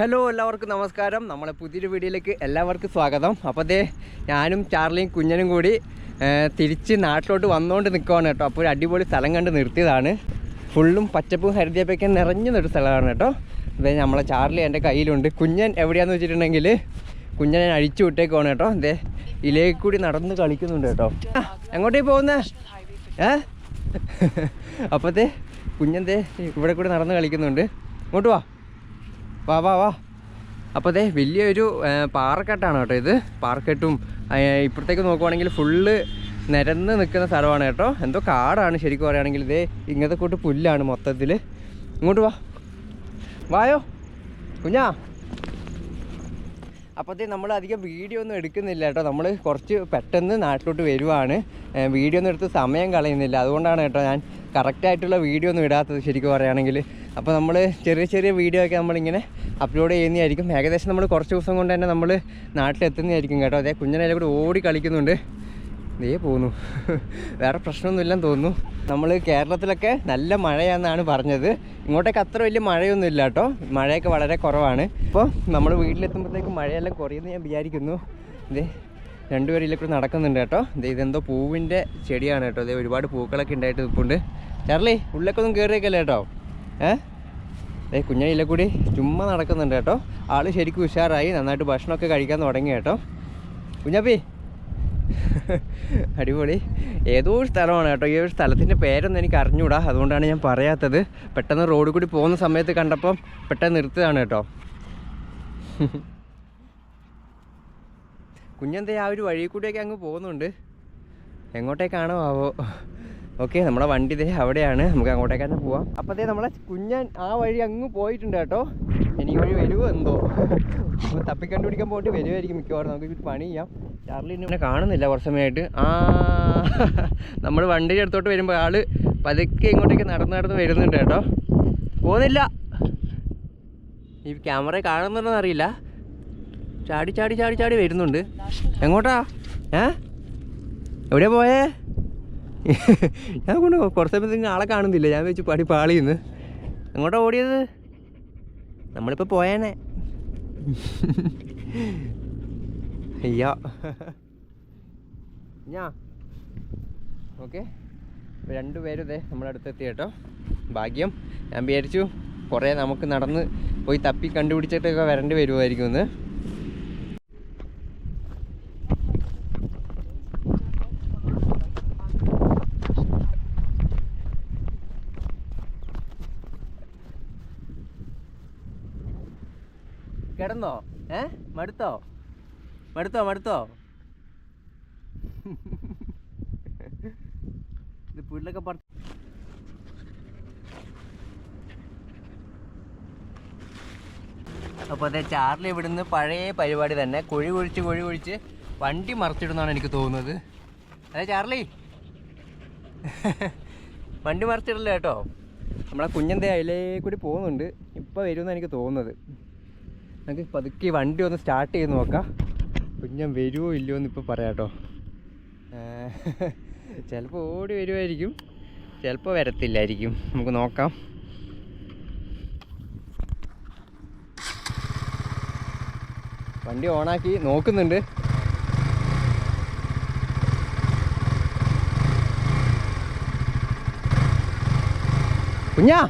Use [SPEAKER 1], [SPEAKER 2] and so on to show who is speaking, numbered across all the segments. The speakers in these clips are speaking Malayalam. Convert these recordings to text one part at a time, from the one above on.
[SPEAKER 1] ഹലോ എല്ലാവർക്കും നമസ്കാരം. നമ്മളെ പുതിയൊരു വീഡിയോയിലേക്ക് എല്ലാവർക്കും സ്വാഗതം. അപ്പോൾ അതേ ഞാനും ചാർലിയും കുഞ്ഞനും കൂടി തിരിച്ച് നാട്ടിലോട്ട് വന്നുകൊണ്ട് നിൽക്കുവാണ് കേട്ടോ. അപ്പോൾ ഒരു അടിപൊളി സ്ഥലം കണ്ട് നിർത്തിയതാണ്. ഫുള്ളും പച്ചപ്പും ഹരിതപ്പൊക്കെ നിറഞ്ഞു ഒരു സ്ഥലമാണ് കേട്ടോ. അതേ നമ്മളെ ചാർലി എന്റെ കയ്യിലുണ്ട്. കുഞ്ഞൻ എവിടെയാണെന്ന് വെച്ചിട്ടുണ്ടെങ്കിൽ കുഞ്ഞനെ അഴിച്ചു വിട്ടേക്കുവാണ് കേട്ടോ. അതേ ഇലേക്ക് കൂടി നടന്ന് കളിക്കുന്നുണ്ട് കേട്ടോ. എങ്ങോട്ടേ പോകുന്നേ? ഏ? അപ്പോഴത്തെ കുഞ്ഞന്തേ ഇവിടെ കൂടി നടന്ന് കളിക്കുന്നുണ്ട്. ഇങ്ങോട്ട് വാ. വാ വാ വാ. അപ്പോൾ അതെ വലിയൊരു പാറക്കെട്ടാണ് കേട്ടോ ഇത്. പാറക്കെട്ടും ഇപ്പുറത്തേക്ക് നോക്കുവാണെങ്കിൽ ഫുള്ള് നിരന്ന് നിൽക്കുന്ന സ്ഥലമാണ് കേട്ടോ. എന്തോ കാടാണ് ശരിക്കും പറയുകയാണെങ്കിൽ ഇതേ ഇങ്ങനത്തെ കൂട്ട് പുല്ലാണ് മൊത്തത്തിൽ ഇങ്ങോട്ട് വാ. വായോ? കുഞ്ഞാ? അപ്പോഴത്തേ നമ്മൾ അധികം വീഡിയോ ഒന്നും എടുക്കുന്നില്ല കേട്ടോ. നമ്മൾ കുറച്ച് പെട്ടെന്ന് നാട്ടിലോട്ട് വരുവാണ്. വീഡിയോ ഒന്നും എടുത്ത് സമയം കളയുന്നില്ല. അതുകൊണ്ടാണ് കേട്ടോ ഞാൻ കറക്റ്റായിട്ടുള്ള വീഡിയോ ഒന്നും ഇടാത്തത് ശരിക്കും പറയുകയാണെങ്കിൽ. അപ്പോൾ നമ്മൾ ചെറിയ ചെറിയ വീഡിയോ ഒക്കെ നമ്മളിങ്ങനെ അപ്ലോഡ് ചെയ്യുന്നതായിരിക്കും. ഏകദേശം നമ്മൾ കുറച്ച് ദിവസം കൊണ്ട് തന്നെ നമ്മൾ നാട്ടിലെത്തുന്നതായിരിക്കും കേട്ടോ. അതേ കുഞ്ഞിനെ കൂടെ ഓടി കളിക്കുന്നുണ്ട്. ദേ പോന്നു. വേറെ പ്രശ്നമൊന്നുമില്ലെന്ന് തോന്നുന്നു. നമ്മൾ കേരളത്തിലൊക്കെ നല്ല മഴയാണെന്നാണ് പറഞ്ഞത്. ഇങ്ങോട്ടേക്ക് അത്ര വലിയ മഴയൊന്നും ഇല്ല കേട്ടോ. മഴയൊക്കെ വളരെ കുറവാണ്. ഇപ്പോൾ നമ്മൾ വീട്ടിലെത്തുമ്പോഴത്തേക്ക് മഴയെല്ലാം കുറയുന്നു ഞാൻ വിചാരിക്കുന്നു. ഇതേ രണ്ടുപേരിലെ കൂടെ നടക്കുന്നുണ്ട് കേട്ടോ. ഇത് ഇതെന്തോ പൂവിന്റെ ചെടിയാണ് കേട്ടോ. ഇതേ ഒരുപാട് പൂക്കളൊക്കെ ഉണ്ടായിട്ട് നിൽപ്പുണ്ട്. ചാർലി ഉള്ളിലൊക്കെ ഒന്നും കയറിയേക്കല്ലേ കേട്ടോ? ഏ? ദേ കുഞ്ഞയിലെ കൂടി? ചുമ്മാ നടക്കുന്നുണ്ട് കേട്ടോ. ആൾ ശരിക്കും ഉഷാറായി. നന്നായിട്ട് ഭക്ഷണമൊക്കെ കഴിക്കാൻ തുടങ്ങി കേട്ടോ. കുഞ്ഞാപ്പി അടിപൊളി. ഏതോ ഒരു സ്ഥലമാണ് കേട്ടോ. ഈ ഒരു സ്ഥലത്തിന്റെ പേരൊന്നും എനിക്ക് അറിഞ്ഞൂടാ. അതുകൊണ്ടാണ് ഞാൻ പറയാത്തത്. പെട്ടെന്ന് റോഡ് കൂടി പോകുന്ന സമയത്ത് കണ്ടപ്പം പെട്ടെന്ന് നിർത്തുകയാണ് കേട്ടോ. കുഞ്ഞെന്തേ ആ ഒരു വഴി കൂടിയൊക്കെ അങ്ങ് പോകുന്നുണ്ട്. എങ്ങോട്ടേക്കാണോ ആവോ. ഓക്കെ നമ്മുടെ വണ്ടി ഇതേ അവിടെയാണ്. നമുക്ക് അങ്ങോട്ടേക്ക് തന്നെ പോവാം. അപ്പോൾ ദേ നമ്മളെ കുഞ്ഞൻ ആ വഴി അങ്ങ് പോയിട്ടുണ്ട് കേട്ടോ. എനിക്ക് വഴി വരുമോ എന്തോ? അപ്പോൾ തപ്പിക്കണ്ടുപിടിക്കാൻ പോയിട്ട് വരുമായിരിക്കും മിക്കവാറും. നമുക്ക് പണി ചെയ്യാം. ചാർലി എന്നെ കാണുന്നില്ല കുറച്ച് സമയമായിട്ട് ആ നമ്മൾ വണ്ടിയുടെ അടുത്തോട്ട് വരുമ്പോൾ ആൾ പതുക്കെ ഇങ്ങോട്ടേക്ക് നടന്ന് നടന്ന് വരുന്നുണ്ട് കേട്ടോ. പോകുന്നില്ല. ഈ ക്യാമറ കാണുന്നുണ്ടോന്ന് അറിയില്ല. ചാടി ചാടി ചാടി ചാടി വരുന്നുണ്ട്. എങ്ങോട്ടാ? ഏ? എവിടെയാ പോയേ? ഞാൻ കൊണ്ട് കുറച്ച് സമയത്ത് ആളെ കാണുന്നില്ല. ഞാൻ വെച്ച് പടി പാളിന്ന് എങ്ങോട്ടാ ഓടിയത്? നമ്മളിപ്പോൾ പോയേനെ. അയ്യോ. ഞാ. ഓക്കെ. രണ്ടുപേരും ഇതേ നമ്മുടെ അടുത്തെത്തി കേട്ടോ. ഭാഗ്യം. ഞാൻ വിചാരിച്ചു കുറേ നമുക്ക് നടന്ന് പോയി തപ്പി കണ്ടുപിടിച്ചിട്ടൊക്കെ വരേണ്ടി വരുമായിരിക്കും എന്ന് കിടന്നോ ഏ? മടുത്തോ? മടുത്തോ മടുത്തോ? ഇത് പുല്ലൊക്കെ പറ അപ്പോൾ അതെ ചാർലി ഇവിടുന്ന് പഴയ പരിപാടി തന്നെ കുഴി കുഴിച്ച് കുഴി കുഴിച്ച് വണ്ടി മറിച്ചിടുന്നാണ് എനിക്ക് തോന്നുന്നത്. അതെ ചാർലി? വണ്ടി മറിച്ചിടില്ല കേട്ടോ? നമ്മളെ കുഞ്ഞന്റെ അതിലേ കൂടി പോകുന്നുണ്ട്. ഇപ്പോൾ വരുമെന്ന് എനിക്ക് തോന്നുന്നത്. നമുക്ക് പതുക്കെ വണ്ടി ഒന്ന് സ്റ്റാർട്ട് ചെയ്ത് നോക്കാം. കുഞ്ഞൻ വരുമോ ഇല്ലയോ എന്ന് ഇപ്പോൾ പറയാം കേട്ടോ. ചിലപ്പോൾ ഓടി വരുമായിരിക്കും ചിലപ്പോൾ വരത്തില്ലായിരിക്കും. നമുക്ക് നോക്കാം. വണ്ടി ഓണാക്കി നോക്കുന്നുണ്ട്. കുഞ്ഞാ.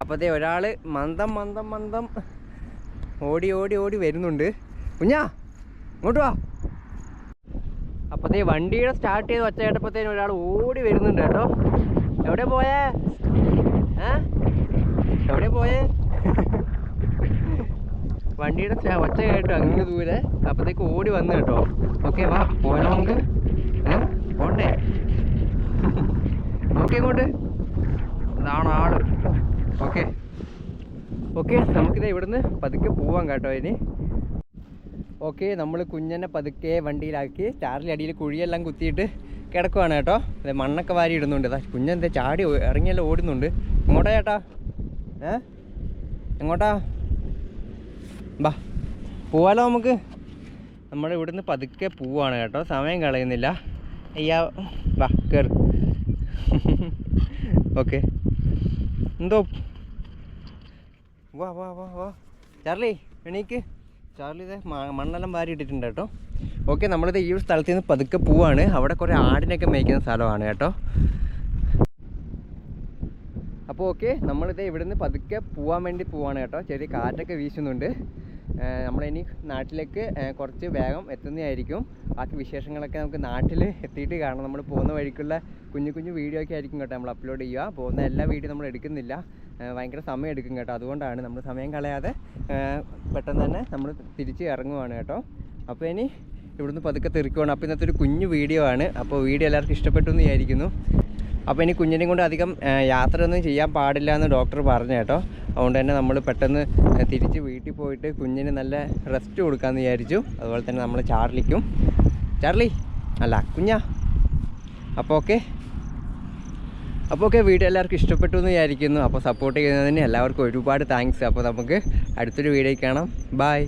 [SPEAKER 1] അപ്പത്തെ ഒരാൾ മന്ദം മന്ദം മന്ദം ഓടി ഓടി ഓടി വരുന്നുണ്ട്. കുഞ്ഞാ ഇങ്ങോട്ട് വാ. അപ്പോഴത്തേ വണ്ടിയുടെ സ്റ്റാർട്ട് ചെയ്ത് ഒച്ച കേട്ടപ്പോഴത്തേനും ഒരാൾ ഓടി വരുന്നുണ്ട് കേട്ടോ. എവിടെ പോയേ? എവിടെ പോയേ? വണ്ടിയുടെ ഒച്ച കേട്ടോ അങ്ങനെ ദൂരെ. അപ്പോഴത്തേക്ക് ഓടി വന്നു കേട്ടോ. ഓക്കെ വാ പോയാലോ നമുക്ക്. ഏ? പോണ്ടേ? നോക്കി ഇങ്ങോട്ട് ആൾ. ഓക്കെ. ഓക്കെ നമുക്കിത് ഇവിടുന്ന് പതുക്കെ പോവാം കേട്ടോ ഇനി. ഓക്കെ നമ്മൾ കുഞ്ഞനെ പതുക്കെ വണ്ടിയിലാക്കി ചാറിന്റെ അടിയിൽ കുഴിയെല്ലാം കുത്തിയിട്ട് കിടക്കുവാണ് കേട്ടോ. അതെ മണ്ണൊക്കെ വാരി ഇടുന്നുണ്ട് ദാ. കുഞ്ഞെന്താ ചാടി ഇറങ്ങിയല്ല ഇറങ്ങിയെല്ലാം ഓടുന്നുണ്ട്. എങ്ങോട്ടാ ചേട്ടാ? ഏ? എങ്ങോട്ടാ? ബാ പോവാലോ നമുക്ക്? നമ്മൾ ഇവിടുന്ന് പതുക്കെ പോവാണ് കേട്ടോ. സമയം കളയുന്നില്ല. അയ്യാ വാ കയറി ഓക്കെ എന്തോ വാ വാ വാ വാ. ചാർലി എണീക്ക്. ചാർലി ഇത് മണ്ണെല്ലാം വാരി ഇട്ടിട്ടുണ്ട് കേട്ടോ. ഓക്കെ നമ്മളിത് ഈ ഒരു സ്ഥലത്ത് നിന്ന് പതുക്കെ പോവാണ്. അവിടെ കുറേ ആടിനൊക്കെ മേയ്ക്കുന്ന സ്ഥലമാണ് കേട്ടോ. അപ്പോൾ ഓക്കെ നമ്മളിത് ഇവിടുന്ന് പതുക്കെ പോകാൻ വേണ്ടി പോവാണ് കേട്ടോ. ചെറിയ കാറ്റൊക്കെ വീശുന്നുണ്ട്. നമ്മളിനി നാട്ടിലേക്ക് കുറച്ച് വേഗം എത്തുന്നതായിരിക്കും. ബാക്കി വിശേഷങ്ങളൊക്കെ നമുക്ക് നാട്ടിൽ എത്തിയിട്ട് കാണാം. നമ്മൾ പോകുന്ന വഴിക്കുള്ള കുഞ്ഞു കുഞ്ഞു വീഡിയോ ഒക്കെ ആയിരിക്കും കേട്ടോ നമ്മൾ അപ്ലോഡ് ചെയ്യുക. പോകുന്ന എല്ലാ വീഡിയോ നമ്മൾ എടുക്കുന്നില്ല. ഭയങ്കര സമയം എടുക്കും കേട്ടോ. അതുകൊണ്ടാണ് നമ്മൾ സമയം കളയാതെ പെട്ടെന്ന് തന്നെ നമ്മൾ തിരിച്ച് ഇറങ്ങുവാണ് കേട്ടോ. അപ്പോൾ ഇനി ഇവിടുന്ന് പതുക്കെ തെറിക്കുവാണ് അപ്പോൾ ഇന്നത്തെ ഒരു കുഞ്ഞു വീഡിയോ ആണ്. അപ്പോൾ വീഡിയോ എല്ലാവർക്കും ഇഷ്ടപ്പെട്ടു എന്ന് വിചാരിക്കുന്നു. അപ്പോൾ ഇനി കുഞ്ഞിനെയും കൊണ്ട് അധികം യാത്രയൊന്നും ചെയ്യാൻ പാടില്ല എന്ന് ഡോക്ടർ പറഞ്ഞു കേട്ടോ. അതുകൊണ്ട് തന്നെ നമ്മൾ പെട്ടെന്ന് തിരിച്ച് വീട്ടിൽ പോയിട്ട് കുഞ്ഞിന് നല്ല റെസ്റ്റ് കൊടുക്കാമെന്ന് വിചാരിച്ചു. അതുപോലെ തന്നെ നമ്മൾ ചാർലിക്കും. ചാർലി അല്ല കുഞ്ഞാ. അപ്പോൾ ഓക്കെ. അപ്പോൾ ഓക്കെ വീഡിയോ എല്ലാവർക്കും ഇഷ്ടപ്പെട്ടു എന്ന് വിചാരിക്കുന്നു. അപ്പോൾ സപ്പോർട്ട് ചെയ്യുന്നതിന് എല്ലാവർക്കും ഒരുപാട് താങ്ക്സ് അപ്പോൾ നമുക്ക് അടുത്തൊരു വീഡിയോ കാണാം. ബായ്